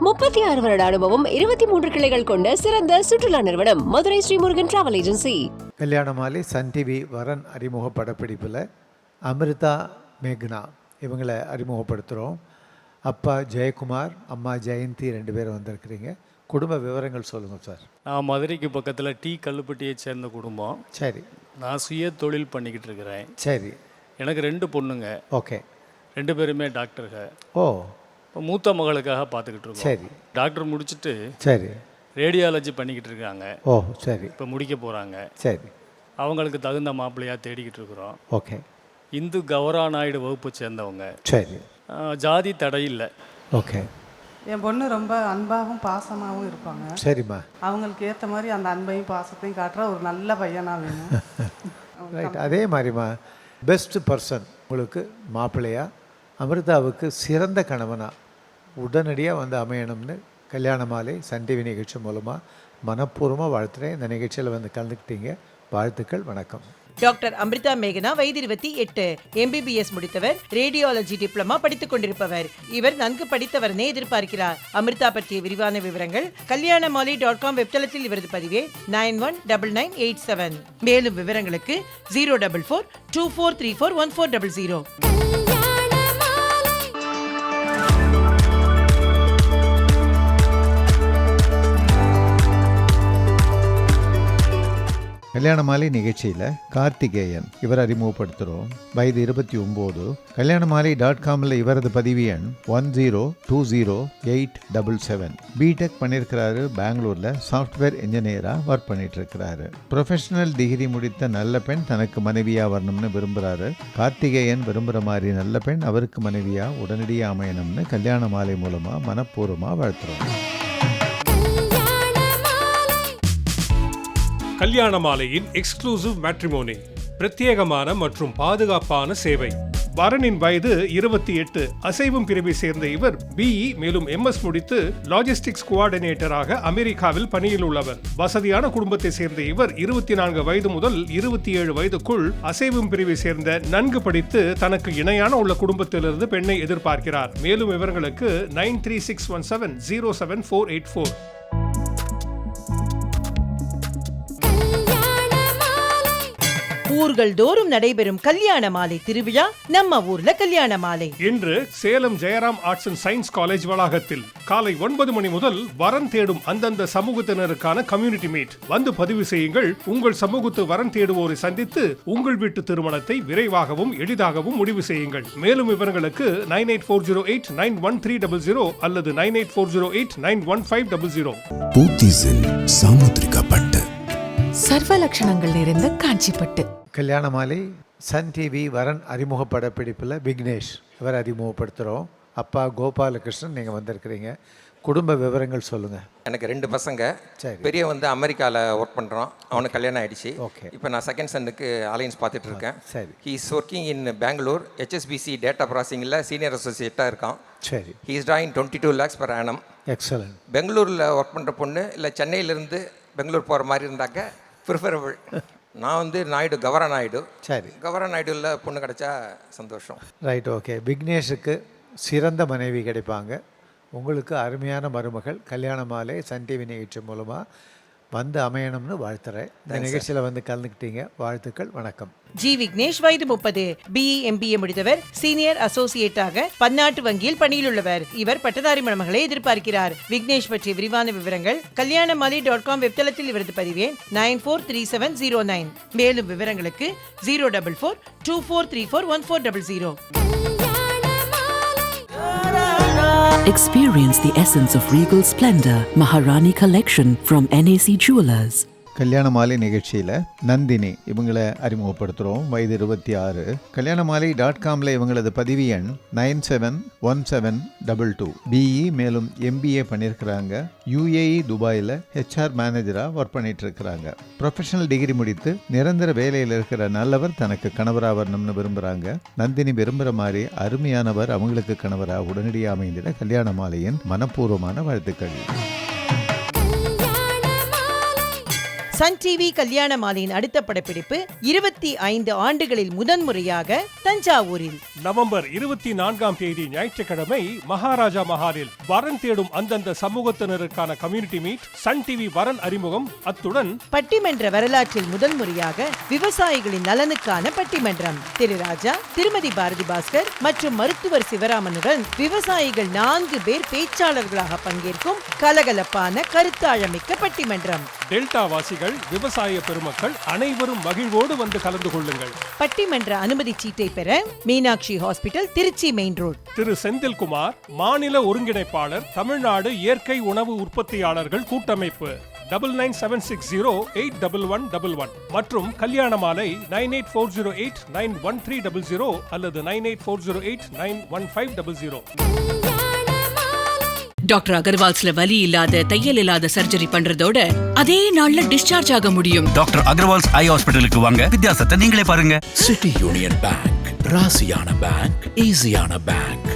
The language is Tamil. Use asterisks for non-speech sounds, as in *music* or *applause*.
முப்பத்தி ஆறு வருட அனுபவம் இருபத்தி மூன்று கிளைகள் கொண்ட சிறந்த சுற்றுலா நிறுவனம் மதுரை ஸ்ரீமுருகன் டிராவல் ஏஜென்சி. கல்யாணமாலி சன் டிவி வரன் அறிமுக படப்பிடிப்பில் அமிர்தா மேக்னா. இவங்களை அறிமுகப்படுத்துகிறோம் அப்பா ஜெயக்குமார் அம்மா ஜெயந்தி ரெண்டு பேரும் வந்திருக்கிறீங்க. குடும்ப விவரங்கள் சொல்லுங்கள் சார். நான் மதுரைக்கு பக்கத்தில் டீ கல்லுப்பட்டியை சேர்ந்த குடும்பம். சரி. நான் சுய தொழில் பண்ணிக்கிட்டு இருக்கிறேன். சரி. எனக்கு ரெண்டு பொண்ணுங்க. ஓகே. ரெண்டு பேருமே டாக்டருங்க ஓ. இப்போ மூத்த மகளுக்காக பார்த்துக்கிட்டு இருக்கோம். சரி. டாக்டர் முடிச்சுட்டு சரி. ரேடியாலஜி பண்ணிக்கிட்டு இருக்காங்க. ஓ சரி. இப்போ முடிக்க போகிறாங்க சரி. அவங்களுக்கு தகுந்த மாப்பிள்ளையாக தேடிக்கிட்டு இருக்கிறோம். ஓகே. இந்து கௌரா நாயுடு வகுப்பை சேர்ந்தவங்க. சரி. ஜாதி தடை இல்லை. ஓகே. என் பொண்ணு ரொம்ப அன்பாகவும் பாசமாகவும் இருப்பாங்க. சரிம்மா. அவங்களுக்கு ஏற்ற மாதிரி அந்த அன்பையும் பாசத்தையும் காட்டுற ஒரு நல்ல பையனாக வேணும். *laughs* ரைட் அதே மாதிரிம்மா பெஸ்ட் பர்சன் உங்களுக்கு மாப்பிள்ளையா அமிர்தாவுக்கு சிறந்த கணவனா உடனடியாக வந்து அமையணும்னு கல்யாண மாலை சன் டிவி நிகழ்ச்சி மூலமாக மனப்பூர்வமாக வாழ்த்துறேன். இந்த நிகழ்ச்சியில் வந்து கலந்துக்கிட்டீங்க. வாழ்த்துக்கள் வணக்கம். டாக்டர் அமிர்தா மேகனா வயது இருபத்தி எட்டு எம்பிபிஎஸ் முடித்தவர் ரேடியாலஜி டிப்ளமா படித்துக் கொண்டிருப்பவர். இவர் நன்கு படித்தவரனே எதிர்பார்க்கிறார். அமிர்தா பற்றிய விரிவான விவரங்கள் கல்யாண மாலை டாட் காம் வெப்தளத்தில் இவரது பதிவே nine one double nine eight seven. மேலும் விவரங்களுக்கு zero double four two four three four one four double zero. Kalyana Malai நிகழ்ச்சியில் கார்த்திகேயன் இவர் அறிமுகப்படுத்துகிறோம் வயது இருபத்தி ஒம்பது. கல்யாண மாலை டாட் காமில் இவரது பதிவு எண் one zero two zero eight double seven BTech பண்ணியிருக்கிறாரு பெங்களூரில் சாஃப்ட்வேர் இன்ஜினியராக ஒர்க் பண்ணிட்டு இருக்கிறாரு ப்ரொஃபஷனல் டிகிரி முடித்த நல்ல பெண் தனக்கு மனைவியாக வரணும்னு விரும்புகிறாரு கார்த்திகேயன் விரும்புகிற மாதிரி நல்ல பெண் அவருக்கு மனைவியாக உடனடியாக அமையணும்னு கல்யாண மாலை மூலமாக மனப்பூர்வமாக வாழ்த்துறோம். கல்யாண மாலையின் எக்ஸ்க்ளூசிவ் மேட்ரிமோனி பிரத்யேகமான மற்றும் பாதுகாப்பான சேவை. வரனின் வயது இருபத்தி எட்டு அசைவும் பிரிவை சேர்ந்த இவர் பிஇ மேலும் எம்எஸ் முடித்து லாஜிஸ்டிக்ஸ் கோஆர்டினேட்டராக அமெரிக்காவில் பணியில் உள்ளவர். வசதியான குடும்பத்தை சேர்ந்த இவர் இருபத்தி நான்கு வயது முதல் இருபத்தி ஏழு வயதுக்குள் அசைவும் பிரிவை சேர்ந்த நன்கு படித்து தனக்கு இணையான உள்ள குடும்பத்திலிருந்து பெண்ணை எதிர்பார்க்கிறார். மேலும் விவரங்களுக்கு nine three six one seven zero seven four eight four. ஊர்கள் தோறும் நடைபெறும் கல்யாண மாலை திருவிழா நம்ம ஊர்ல கல்யாண மாலை. இன்று Salem Jayaram arts and science college வளாகத்தில் காலை ஒன்பது மணி முதல் வரன் தேடும் அந்தந்த சமூகத்தினருக்கான கம்யூனிட்டி மீட் வந்து பதிவு செய்யுங்கள். உங்கள் சமூகத்து வரன் தேடுவோரை சந்தித்து உங்கள் வீட்டு திருமணத்தை விரைவாகவும் எளிதாகவும் முடிவு செய்யுங்கள். மேலும் விவரங்களுக்கு nine eight four zero eight nine one three double zero அல்லது nine eight four zero eight nine one five double zero பூத்திஸில் Samudrika Pattu. சர்வ லட்சணங்கள் நிறைந்த காஞ்சிப்பட்டு. கல்யாண மாலை சன் டிவி வரன் அறிமுக படப்பிடிப்பில் விக்னேஷ் இவர் அறிமுகப்படுத்துகிறோம் அப்பா கோபாலகிருஷ்ணன் நீங்கள் வந்திருக்கிறீங்க. குடும்ப விவரங்கள் சொல்லுங்கள் எனக்கு ரெண்டு பசங்க. சரி. பெரிய வந்து அமெரிக்காவில் ஒர்க் பண்ணுறான் அவனுக்கு கல்யாணம் ஆயிடுச்சு. Okay. இப்போ நான் செகண்ட் சனுக்கு அலையன்ஸ் பார்த்துட்டு இருக்கேன். சரி. He is working in Bangalore HSBC data ப்ராசஸிங்கில் senior அசோசியேட்டாக இருக்கான். சரி. He is drawing twenty two lakhs per annum excellent பெங்களூரில் ஒர்க் பண்ணுற பொண்ணு இல்லை சென்னையிலேருந்து பெங்களூர் போகிற மாதிரி இருந்தாக்க ப்ரிஃபரபிள் *laughs* நான் வந்து நாயுடு கவர நாயுடு. சரி. கவர நாயுடுல பொண்ணு கிடைச்சா சந்தோஷம். Right okay. விக்னேஷுக்கு சிறந்த மனைவி கிடைப்பாங்க. உங்களுக்கு அருமையான மருமகள். கல்யாண மாலை சன் டிவி நிகழ்ச்சி மூலமாக வந்து அமையணும்னு வாழ்த்துறேன். இந்த நிகழ்ச்சியில் வந்து கலந்துக்கிட்டீங்க. வாழ்த்துக்கள் வணக்கம். ஜி விக்னேஷ் வயது முப்பது. பிஇ எம்பிஏ முடித்தவர். சீனியர் அசோசியேட்டாக பன்னாட்டு வங்கியில் பணியில் உள்ளவர். இவர் பட்டதாரி மணமகளை எதிர்பார்க்கிறார். விக்னேஷ் பற்றிய விரிவான விவரங்கள் கல்யாண மாலி டாட் காம் வெப்தளத்தில் இவரது பதிவே nine four three seven zero nine. மேலும் விவரங்களுக்கு zero double four two four three four one four double zero. Experience the essence of regal splendor. Maharani collection from NAC Jewelers. கல்யாண மாலை நிகழ்ச்சியில் நந்தினி இவங்களை அறிமுகப்படுத்துகிறோம் வயது இருபத்தி ஆறு கல்யாண மாலை டாட் காமில் இவங்களது பதிவு எண் nine seven one seven double two. BE மேலும் எம்பிஏ பண்ணியிருக்கிறாங்க யுஏஇ துபாயில் ஹெச்ஆர் மேனேஜராக ஒர்க் பண்ணிட்டு இருக்கிறாங்க ப்ரொஃபஷனல் டிகிரி முடித்து நிரந்தர வேலையில் இருக்கிற நல்லவர் தனக்கு கணவராக வரணும்னு விரும்புகிறாங்க நந்தினி விரும்புகிற மாதிரி அருமையானவர் அவங்களுக்கு கணவராக உடனடியாக அமைந்திட கல்யாண மாலையின் மனப்பூர்வமான வாழ்த்துக்கள். சன் டிவி கல்யாண மாலையின் அடுத்த படப்பிடிப்பு இருபத்தி ஐந்து ஆண்டுகளில் முதன்முறையாக தஞ்சாவூரில். நவம்பர் இருபத்தி நான்காம் தேதி ஞாயிற்றுக்கிழமை மகாராஜா மஹாலில் வரன் தேடும் அந்தந்த சமூகத்தினருக்கான கம்யூனிட்டி மீட் சன் டிவி வரன் அறிமுகம். அத்துடன் பட்டிமன்ற வரலாற்றில் முதல் முறையாக விவசாயிகளின் நலனுக்கான பட்டிமன்றம். திரு ராஜா திருமதி பாரதி பாஸ்கர் மற்றும் மருத்துவர் சிவராமனுடன் விவசாயிகள் நான்கு பேர் பேச்சாளர்களாக பங்கேற்கும் கலகலப்பான கருத்தாழமிக்க பட்டிமன்றம். டெல்டா வாசிகள் விவசாய பெருமக்கள் அனைவரும் மகிழ்வோடு வந்து கலந்து கொள்ளுங்கள். பட்டிமன்ற அனுமதி சீட்டை பெற Meenakshi hospital Trichy main road. Thiru Senthilkumar மாநில ஒருங்கிணைப்பாளர் தமிழ்நாடு இயற்கை உணவு உற்பத்தியாளர்கள் கூட்டமைப்பு. Double nine seven six zero eight double one double one மற்றும் Kalyana Malai nine eight four zero eight nine one three double zero அல்லது nine eight four zero eight nine one five double zero. Doctor அகர்வால்ஸ்ல வலி இல்லாத தையல் இல்லாத சர்ஜரி பண்றதோட அதே நாள்ல டிஸ்சார்ஜ் ஆக முடியும். டாக்டர் அகர்வால்ஸ் ஐ ஹாஸ்பிட்டலுக்கு வாங்க. வித்தியாசத்தை நீங்களே பாருங்க. சிட்டி யூனியன் பேங்க் ராசியான பேங்க் ஈஸியான பேங்க்